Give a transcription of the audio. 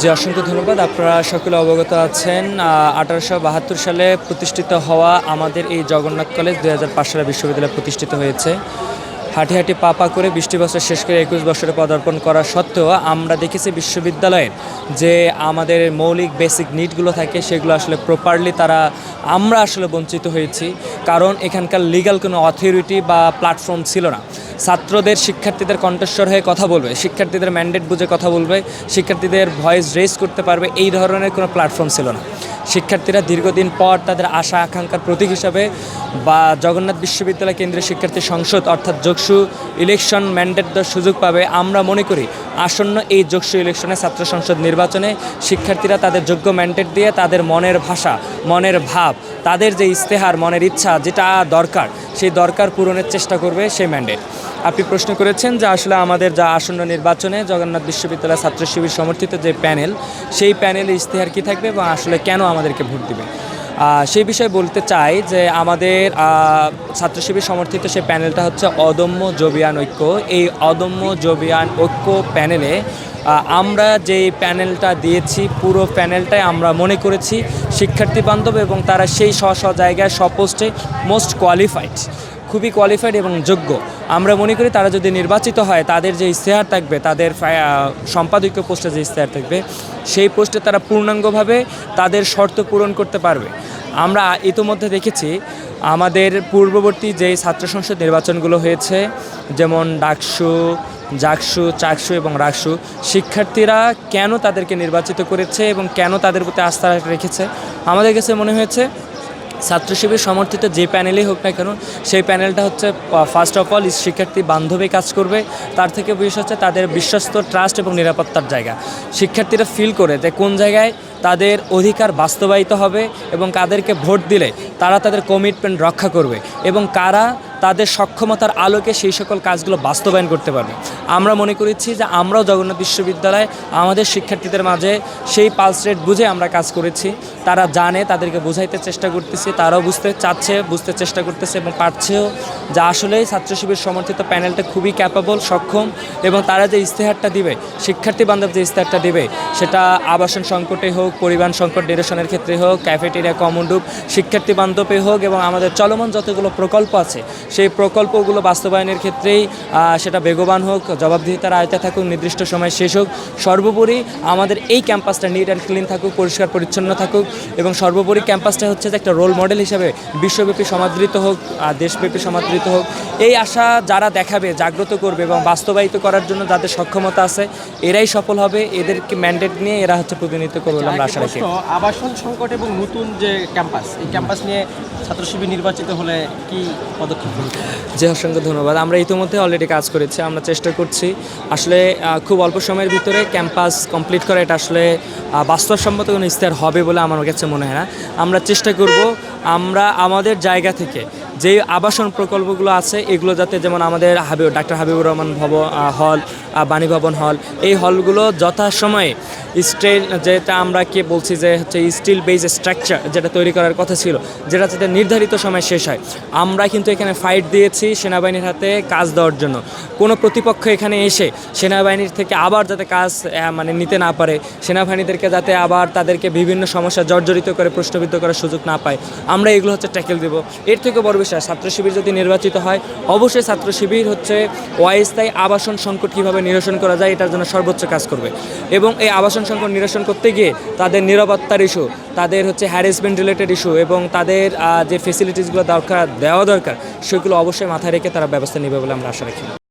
জি, অসংখ্য ধন্যবাদ। আপনারা সকলে অবগত আছেন আঠারোশো বাহাত্তর সালে প্রতিষ্ঠিত হওয়া আমাদের এই জগন্নাথ কলেজ দুই হাজার পাঁচ সালে বিশ্ববিদ্যালয় প্রতিষ্ঠিত হয়েছে। হাঁটি হাঁটি পা পা করে বৃষ্টি বছর শেষ করে একুশ বছরে পদার্পণ করা সত্ত্বেও আমরা দেখেছি বিশ্ববিদ্যালয়ের যে আমাদের মৌলিক বেসিক নিডগুলো থাকে, সেগুলো আসলে প্রপারলি তারা আমরা আসলে বঞ্চিত হয়েছি। কারণ এখানকার লিগ্যাল কোনো অথরিটি বা প্ল্যাটফর্ম ছিল না। ছাত্রদের শিক্ষার্থীদের কণ্ঠস্বর হয়ে কথা বলবে, শিক্ষার্থীদের ম্যান্ডেট বুঝে কথা বলবে, শিক্ষার্থীদের ভয়েস রেজ করতে পারবে, এই ধরনের কোনো প্ল্যাটফর্ম ছিল না। শিক্ষার্থীরা দীর্ঘদিন পর তাদের আশা, আকাঙ্ক্ষার প্রতীক হিসাবে বা জগন্নাথ বিশ্ববিদ্যালয় কেন্দ্রীয় শিক্ষার্থী সংসদ অর্থাৎ যোগসু ইলেকশন ম্যান্ডেট দেওয়ার সুযোগ পাবে। আমরা মনে করি, আসন্ন এই যোগসু ইলেকশনে ছাত্র সংসদ নির্বাচনে শিক্ষার্থীরা তাদের যোগ্য ম্যান্ডেট দিয়ে তাদের মনের ভাষা, মনের ভাব, তাদের যে ইস্তেহার মনের ইচ্ছা, যেটা দরকার সেই দরকার পূরণের চেষ্টা করবে সেই ম্যান্ডেট আপনি প্রশ্ন করেছেন যে আসলে আমাদের যা আসন্ন নির্বাচনে জগন্নাথ বিশ্ববিদ্যালয় ছাত্র শিবির সমর্থিত যে প্যানেল সেই প্যানেলে ইশতেহার কী থাকবে এবং আসলে কেন আমাদেরকে ভোট দিবে? সেই বিষয়ে বলতে চাই যে আমাদের আহ, ছাত্র শিবির সমর্থিত সেই প্যানেলটা হচ্ছে অদম্য জবিয়ান ঐক্য। এই অদম্য জবিয়ান ঐক্য প্যানেলে আমরা যে প্যানেলটা দিয়েছি পুরো প্যানেলটাই আমরা মনে করেছি শিক্ষার্থী বান্ধব এবং তারা সেই স্ব স্ব জায়গায় স্বপোস্টে মোস্ট কোয়ালিফাইড খুবই কোয়ালিফাইড এবং যোগ্য। আমরা মনে করি তারা যদি নির্বাচিত হয় তাদের যে ইশতেহার থাকবে তাদের সম্পাদকীয় পোস্টে যে ইশতেহার থাকবে সেই পোস্টে তারা পূর্ণাঙ্গভাবে তাদের শর্ত পূরণ করতে পারবে। আমরা ইতোমধ্যে দেখেছি আমাদের পূর্ববর্তী যে ছাত্র সংসদ নির্বাচনগুলো হয়েছে, যেমন ডাকসু, জাকসু, চাকসু এবং রাকসু, শিক্ষার্থীরা কেন তাদেরকে নির্বাচিত করেছে এবং কেন তাদের প্রতি আস্থা রেখেছে? আমাদের কাছে মনে হয়েছে ছাত্র শিবির সমর্থিত যে প্যানেলই হোক না কেন, সেই প্যানেলটা হচ্ছে ফার্স্ট অফ অল শিক্ষার্থী বান্ধবী কাজ করবে। তার থেকে বিশেষ হচ্ছে তাদের বিশ্বস্ত ট্রাস্ট এবং নিরাপত্তার জায়গা। শিক্ষার্থীরা ফিল করে যে কোন জায়গায় তাদের অধিকার বাস্তবায়িত হবে এবং কাদেরকে ভোট দিলে তারা তাদের কমিটমেন্ট রক্ষা করবে এবং কারা তাদের সক্ষমতার আলোকে সেই সকল কাজগুলো বাস্তবায়ন করতে পারবে। আমরা মনে করেছি যে আমরাও জগন্নাথ বিশ্ববিদ্যালয়ে আমাদের শিক্ষার্থীদের মাঝে সেই পালস রেট বুঝে আমরা কাজ করেছি। তারা জানে, তাদেরকে বোঝাইতে চেষ্টা করতেছি, তারাও বুঝতে চাচ্ছে, বুঝতে চেষ্টা করতেছে এবং পারছেও যে আসলেই ছাত্র শিবির সমর্থিত প্যানেলটা খুবই ক্যাপাবল সক্ষম এবং তারা যে ইশতেহারটা দিবে, শিক্ষার্থী বান্ধব যে ইশতেহারটা দিবে, সেটা আবাসন সংকটে হোক, পরিবহন সংকট নিরসনের ক্ষেত্রে হোক ক্যাফেটেরিয়া কমনডুপ শিক্ষার্থী বান্ধবে হোক এবং আমাদের চলমান যতগুলো প্রকল্প আছে সেই প্রকল্পগুলো বাস্তবায়নের ক্ষেত্রেই সেটা বেগবান হোক, জবাবদিহিতার আয়তা থাকুক, নির্দিষ্ট সময় শেষ হোক, সর্বোপরি আমাদের এই ক্যাম্পাসটা নিট অ্যান্ড ক্লিন থাকুক, পরিষ্কার পরিচ্ছন্ন থাকুক এবং সর্বোপরি ক্যাম্পাসটা হচ্ছে যে একটা রোল মডেল হিসেবে বিশ্বব্যাপী সমাদৃত হোক দেশব্যাপী সমাদৃত হোক। এই আশা যারা দেখাবে, জাগ্রত করবে এবং বাস্তবায়িত করার জন্য যাদের সক্ষমতা আছে, এরাই সফল হবে। এদেরকে ম্যান্ডেট নিয়ে এরা হচ্ছে প্রতিনিধিত্ব করবে আমরা আশা রাখি। আবাসন সংকট এবং নতুন যে ক্যাম্পাস, এই ক্যাম্পাস নিয়ে ছাত্র শিবির নির্বাচিত হলে কি পদক্ষেপ? জি অসংখ্য ধন্যবাদ। আমরা ইতিমধ্যে অলরেডি কাজ করেছি, আমরা চেষ্টা করছি। আসলে খুব অল্প সময়ের ভিতরে ক্যাম্পাস কমপ্লিট করা এটা আসলে বাস্তবসম্মত কোনো ইস্তার হবে বলে আমার কাছে মনে হয় না। আমরা চেষ্টা করব, আমরা আমাদের জায়গা থেকে যে আবাসন প্রকল্পগুলো আছে, এগুলো যাতে যেমন আমাদের হাবিব ডাক্তার হাবিবুর রহমান ভব হল বাণী ভবন হল, এই হলগুলো যথাসময়ে স্টিল যেটা আমরা কি বলছি যে হচ্ছে স্টিল বেজ স্ট্রাকচার যেটা তৈরি করার কথা ছিল, যেটা যাতে নির্ধারিত সময় শেষ হয়। আমরা কিন্তু এখানে ফাইট দিয়েছি সেনাবাহিনীর হাতে কাজ দেওয়ার জন্য। কোনো প্রতিপক্ষ এখানে এসে সেনাবাহিনীর থেকে আবার যাতে কাজ মানে নিতে না পারে, সেনাবাহিনীদেরকে যাতে আবার তাদেরকে বিভিন্ন সমস্যা জর্জরিত করে প্রশ্নবিদ্ধ করার সুযোগ না পায়, আমরা এগুলো হচ্ছে ট্যাকেল দেব। এর থেকে বড় বিষয় ছাত্র শিবির যদি নির্বাচিত হয়, অবশ্যই ছাত্র শিবির হচ্ছে অস্থায়ী আবাসন সংকট কীভাবে নিরসন করা যায়, এটার জন্য সর্বোচ্চ কাজ করবে। এবং এই আবাসন সংকট নিরসন করতে গিয়ে তাদের নিরাপত্তার ইস্যু তাদের হচ্ছে হ্যারাসমেন্ট রিলেটেড ইস্যু এবং তাদের যে ফেসিলিটিসগুলো দরকার, দেওয়া দরকার, সেগুলো অবশ্যই মাথায় রেখে তারা ব্যবস্থা নেবে বলে আমরা আশা রাখি।